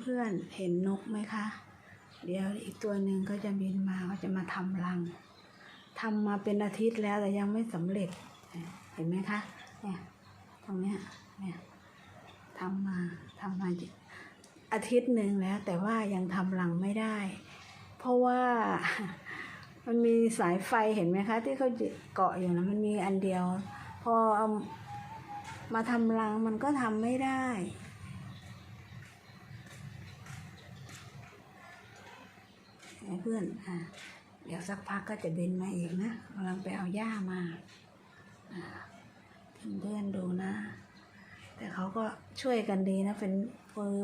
เพื่อนๆเห็นนกไหมคะ เดี๋ยวอีกตัวหนึ่งก็จะบินมาก็จะมาทำรังทำมาเป็นอาทิตย์แล้วแต่ยังไม่สำเร็จ เห็นไหมคะ เนี่ยตรงเนี้ยเนี่ยทำมาทำมาอาทิตย์หนึ่งแล้ว แต่ว่ายังทำรังไม่ได้ เพราะว่ามันมีสายไฟเห็นไหมคะ ที่เขาเกาะอยู่นะมันมีอันเดียว พอเอามาทำรังมันก็ทำไม่ได้ ให้เพื่อนอะเดี๋ยวสักพักก็จะบินมาอีกนะกำลังไปเอาหญ้ามาอ่าเพื่อนดูนะ แต่เขาก็ช่วยกันดีนะ เป็นคือ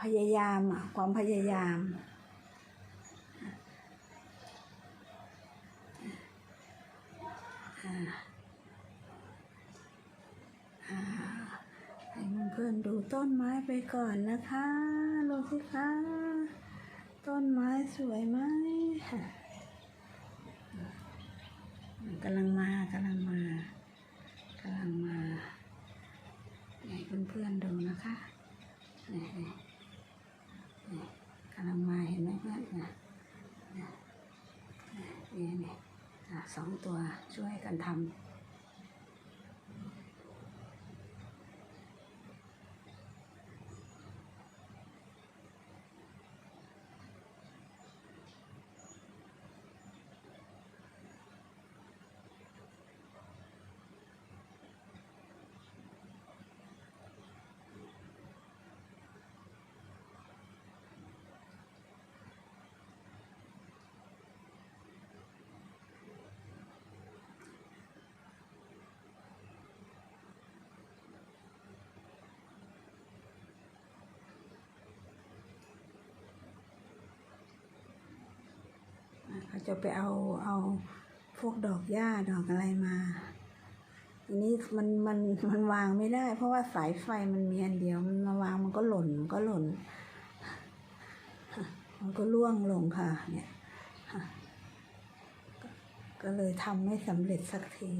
พยายามอะความพยายาม ให้เพื่อนดูต้นไม้ไปก่อนนะคะดูสิคะ ต้นไม้สวยไหมกำลังมากำลังมากำลังมาให้เพื่อนๆดูนะคะนี่กำลังมาเห็นไหมเพื่อนนะนี่นี่นี่สองตัวช่วยกันทำ จะไปเอาเอาพวกดอกหญ้าดอกอะไรมาทีนี้มันมันมันวางไม่ได้ เพราะว่าสายไฟมันมีอันเดียว มันมาวางมันก็หล่นมันก็หล่น มันก็ร่วงลงค่ะ เนี่ยก็ก็เลยทำไม่สำเร็จสักที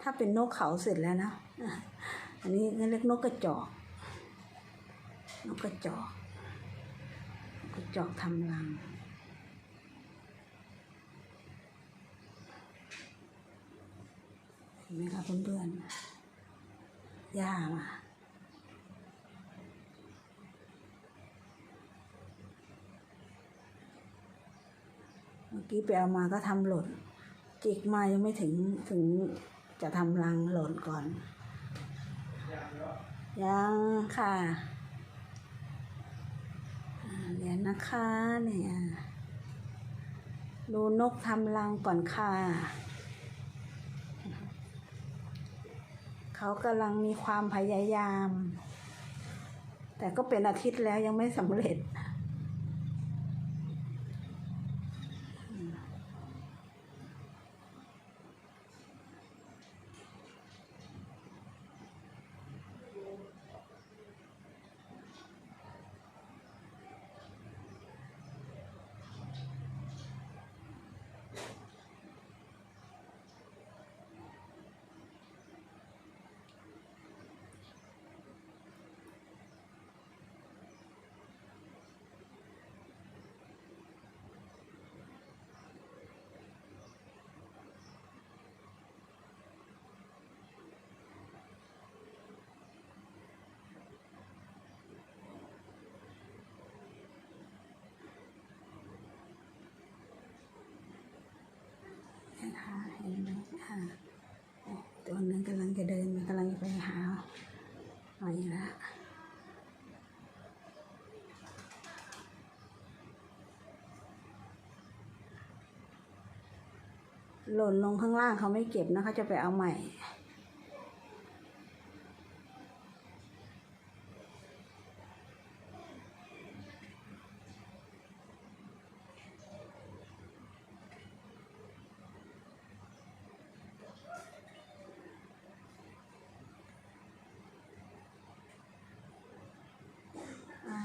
ถ้าเป็นนกเขาเสร็จแล้วนะอันนี้เรียกนกกระจอก นกกระจอก กระจอกทำรัง เห็นไหมคะเพื่อนๆหญ้ามาเมื่อกี้ไปเอามาก็ทำหล่นจิกมายังไม่ถึงถึงจะทำรังหล่นก่อน ยังค่ะเดี๋ยวนะคะเนี่ยดูนกทำรังก่อนค่ะ เขากำลังมีความพยายาม แต่ก็เป็นอาทิตย์แล้วยังไม่สำเร็จ ห็นไหมค่ะตัวนึงกำลังจะเดินกำลังจะไปหาหอยละหล่นลงข้างล่างเขาไม่เก็บนะเขาจะไปเอาใหม่ อ่า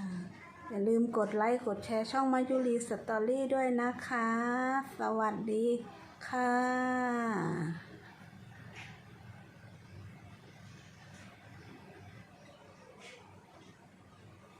อย่าลืมกดไลค์กดแชร์ช่องมายุรีสตอรี่ด้วยนะคะ สวัสดีค่ะ